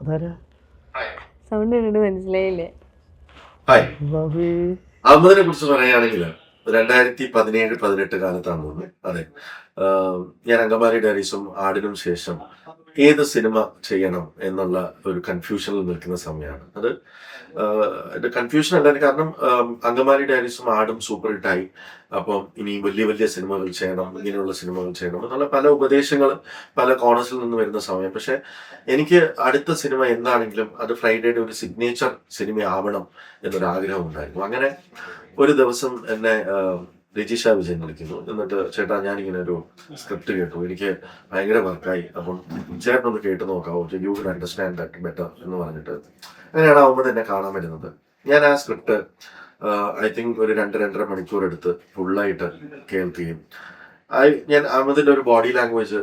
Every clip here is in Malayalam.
അതാരാ? സൗണ്ട് കണ്ടിട്ട് മനസ്സിലായില്ലേ? അഹമ്മദിനെ കുറിച്ച് പറയുകയാണെങ്കിൽ രണ്ടായിരത്തി പതിനേഴ് പതിനെട്ട് കാലത്താണ് തോന്നുന്നത്. അതെ. ഞാൻ അങ്കമാലി ഡയറീസും ആടിനും ശേഷം ഏത് സിനിമ ചെയ്യണം എന്നുള്ള ഒരു കൺഫ്യൂഷനിൽ നിൽക്കുന്ന സമയമാണ്. അത് എന്റെ കൺഫ്യൂഷൻ അല്ല കാരണം അങ്കമാലി ഡയറീസും ആടും സൂപ്പർ ഹിറ്റായി അപ്പം ഇനി വലിയ വലിയ സിനിമകൾ ചെയ്യണം ഇങ്ങനെയുള്ള സിനിമകൾ ചെയ്യണം എന്നുള്ള പല ഉപദേശങ്ങൾ പല കോണേഴ്സിൽ നിന്ന് വരുന്ന സമയം. പക്ഷെ എനിക്ക് അടുത്ത സിനിമ എന്താണെങ്കിലും അത് ഫ്രൈഡേയുടെ ഒരു സിഗ്നേച്ചർ സിനിമ ആവണം എന്നൊരു ആഗ്രഹം ഉണ്ടായിരുന്നു. അങ്ങനെ ഒരു ദിവസം എന്നെ രജിഷ വിജയൻ വിളിക്കുന്നു എന്നിട്ട് ചേട്ടാ ഞാനിങ്ങനെ ഒരു സ്ക്രിപ്റ്റ് കേട്ടു. എനിക്ക് ഭയങ്കര വർക്കായി അപ്പം ചേട്ടൻ ഒന്ന് കേട്ട് നോക്കാവോ? You will understand that better എന്ന് പറഞ്ഞിട്ട്. അങ്ങനെയാണ് ആവുമ്പോൾ എന്നെ കാണാൻ വരുന്നത് ഞാൻ ആ സ്ക്രിപ്റ്റ് ഐ തിങ്ക് ഒരു രണ്ട് രണ്ടര മണിക്കൂർ എടുത്ത് ഫുള്ളായിട്ട് കേൾക്കുകയും ഞാൻ അഹമ്മദിന്റെ ഒരു ബോഡി ലാംഗ്വേജ്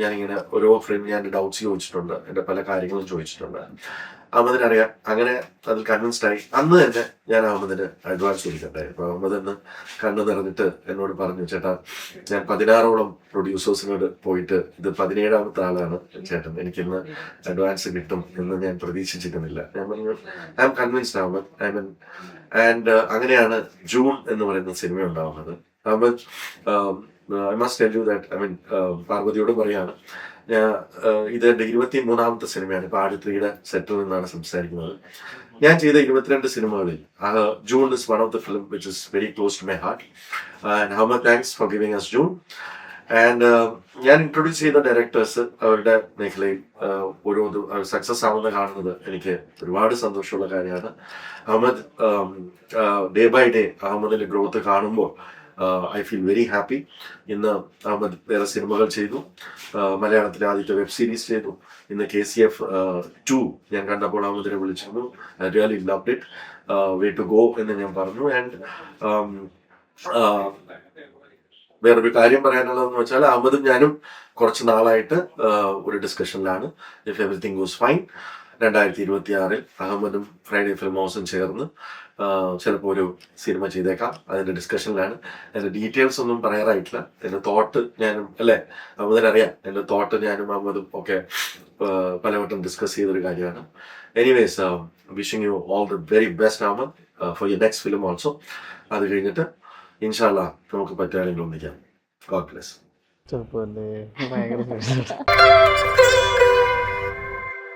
ഞാനിങ്ങനെ ഓരോ ഫ്രെയിം ഞാൻ ഡൗട്ട്സ് ചോദിച്ചിട്ടുണ്ട്. എന്റെ പല കാര്യങ്ങളും ചോദിച്ചിട്ടുണ്ട്. അഹമ്മദിന് അറിയാം. അങ്ങനെ അതിൽ കൺവിൻസ്ഡ് ആയി. അന്ന് തന്നെ ഞാൻ അഹമ്മദിന് അഡ്വാൻസ് കൊടുക്കട്ടെ അപ്പൊ അഹമ്മദ് എന്ന് കണ്ണു നിറഞ്ഞിട്ട് എന്നോട് പറഞ്ഞു ചേട്ടാ ഞാൻ പതിനാറോളം പ്രൊഡ്യൂസേഴ്സിനോട് പോയിട്ട് ഇത് പതിനേഴാമത്തെ ആളാണ് ചേട്ടൻ. എനിക്കിന്ന് അഡ്വാൻസ് കിട്ടും എന്ന് ഞാൻ പ്രതീക്ഷിച്ചിരുന്നില്ല. ഞാൻ പറഞ്ഞു I am convinced Ahmed I mean and അങ്ങനെയാണ് ജൂൺ എന്ന് പറയുന്ന സിനിമ ഉണ്ടാവുന്നത് Ahmed I must tell you that I mean പാർവതിയോട് പറയാണ്. ഞാൻ uh, ഇത് എന്റെ ഇരുപത്തി മൂന്നാമത്തെ സിനിമയാണ്. ഇപ്പൊ ആടുത്രിയുടെ സെറ്റിൽ നിന്നാണ് സംസാരിക്കുന്നത്. ഞാൻ ചെയ്ത ഇരുപത്തിരണ്ട് സിനിമകളിൽ June is one of the film which is very close to my heart and how much thanks for giving us June and ഞാൻ ഇൻട്രൊഡ്യൂസ് ചെയ്ത ഡയറക്ടേഴ്സ് അവരുടെ മേഖലയിൽ uh, ഓരോ സക്സസ് ആവുന്ന കാണുന്നത് എനിക്ക് ഒരുപാട് സന്തോഷമുള്ള കാര്യമാണ്. അഹമ്മദ് ഡേ ബൈ ഡേ അഹമ്മദിന്റെ ഗ്രോത്ത് കാണുമ്പോൾ ഐ ഫീൽ വെരി ഹാപ്പി. ഇന്ന് അഹമ്മദ് വേറെ സിനിമകൾ ചെയ്തു. മലയാളത്തിലെ ആദ്യത്തെ വെബ് സീരീസ് ചെയ്തു. ഇന്ന് കെ സി എഫ് ടു ഞാൻ കണ്ടപ്പോൾ അഹമ്മദിനെ വിളിച്ചിരുന്നു. Really love it way to go എന്ന് ഞാൻ പറഞ്ഞു. ആൻഡ് വേറൊരു കാര്യം പറയാനുള്ളതെന്ന് വെച്ചാൽ അഹമ്മദും ഞാനും കുറച്ച് നാളായിട്ട് ഒരു ഡിസ്കഷനിലാണ് ഇഫ് എവറിത്തിങ് ഗോസ് ഫൈൻ രണ്ടായിരത്തി ഇരുപത്തി ആറിൽ അഹമ്മദും ഫ്രൈഡേ ഫിലിം ഹൗസും ചേർന്ന് ചിലപ്പോൾ ഒരു സിനിമ ചെയ്തേക്കാം. അതിന്റെ ഡിസ്കഷനിലാണ് അതിന്റെ ഡീറ്റെയിൽസ് ഒന്നും പറയാറായിട്ടില്ല. എന്റെ തോട്ട് ഞാനും അല്ലേ? അഹമ്മദിന് അറിയാം. എന്റെ തോട്ട് ഞാനും അഹമ്മദും ഒക്കെ പലവട്ടം ഡിസ്കസ് ചെയ്തൊരു കാര്യമാണ്. Anyways wishing you all the very best Ahmed for you next film also അത് കഴിഞ്ഞിട്ട് ഇൻഷാല്ല നമുക്ക് പറ്റുകയാണെങ്കിൽ ഒന്നിക്കാം. God bless. ചെറുപ്പല്ലേ ഭയങ്കര